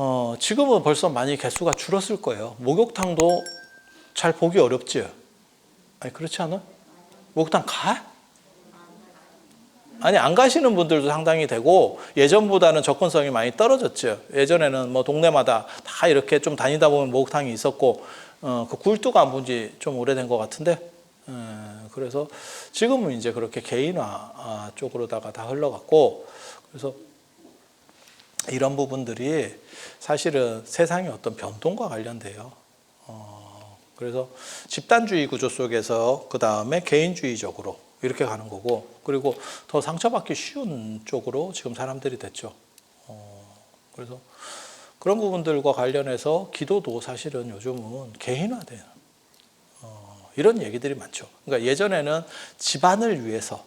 어, 지금은 벌써 많이 개수가 줄었을 거예요. 목욕탕도 잘 보기 어렵지? 아니 그렇지 않아? 목욕탕 가? 아니 안 가시는 분들도 상당히 되고 예전보다는 접근성이 많이 떨어졌죠. 예전에는 뭐 동네마다 다 이렇게 좀 다니다 보면 목욕탕이 있었고 어, 그 굴뚝 안본 지 좀 오래된 것 같은데 어, 그래서 지금은 이제 그렇게 개인화 아, 쪽으로다가 다 흘러갔고 그래서 이런 부분들이 사실은 세상의 어떤 변동과 관련돼요. 어, 그래서 집단주의 구조 속에서 그 다음에 개인주의적으로 이렇게 가는 거고 그리고 더 상처받기 쉬운 쪽으로 지금 사람들이 됐죠. 어, 그래서 그런 부분들과 관련해서 기도도 사실은 요즘은 개인화돼요. 어, 이런 얘기들이 많죠. 그러니까 예전에는 집안을 위해서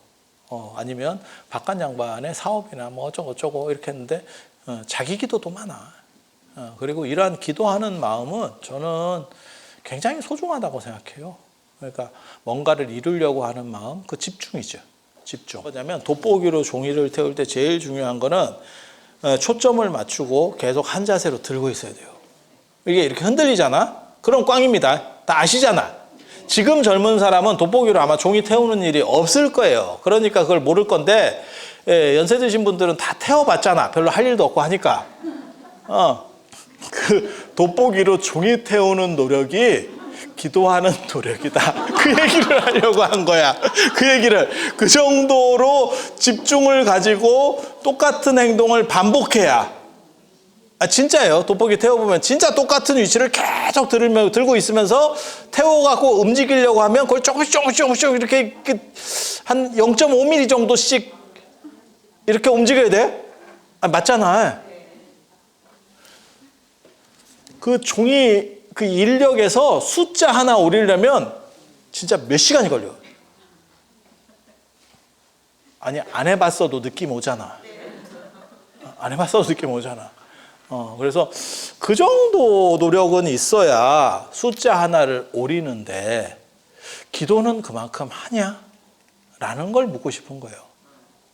어, 아니면 바깥 양반의 사업이나 뭐 어쩌고 저쩌고 이렇게 했는데 어, 자기 기도도 많아. 어, 그리고 이러한 기도하는 마음은 저는 굉장히 소중하다고 생각해요. 그러니까 뭔가를 이루려고 하는 마음, 그 집중이죠. 집중. 뭐냐면 돋보기로 종이를 태울 때 제일 중요한 거는 어, 초점을 맞추고 계속 한 자세로 들고 있어야 돼요. 이게 이렇게 흔들리잖아? 그럼 꽝입니다. 다 아시잖아. 지금 젊은 사람은 돋보기로 아마 종이 태우는 일이 없을 거예요. 그러니까 그걸 모를 건데, 예, 연세 드신 분들은 다 태워봤잖아. 별로 할 일도 없고 하니까. 어, 그 돋보기로 종이 태우는 노력이 기도하는 노력이다. 그 얘기를 하려고 한 거야. 그 얘기를. 그 정도로 집중을 가지고 똑같은 행동을 반복해야. 아, 진짜예요. 돋보기 태워 보면 진짜 똑같은 위치를 계속 들으면, 들고 있으면서 태워 갖고 움직이려고 하면 그걸 조금씩 조금씩 조금씩 이렇게 한 0.5mm 정도씩 이렇게 움직여야 돼? 아, 맞잖아. 그 종이 그 인력에서 숫자 하나 오리려면 진짜 몇 시간이 걸려. 아니 안 해봤어도 느낌 오잖아. 안 해봤어도 느낌 오잖아. 어 그래서 그 정도 노력은 있어야 숫자 하나를 오리는데 기도는 그만큼 하냐? 라는 걸 묻고 싶은 거예요.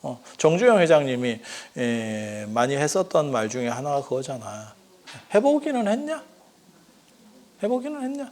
어, 정주영 회장님이 에, 많이 했었던 말 중에 하나가 그거잖아. 해보기는 했냐? 해보기는 했냐?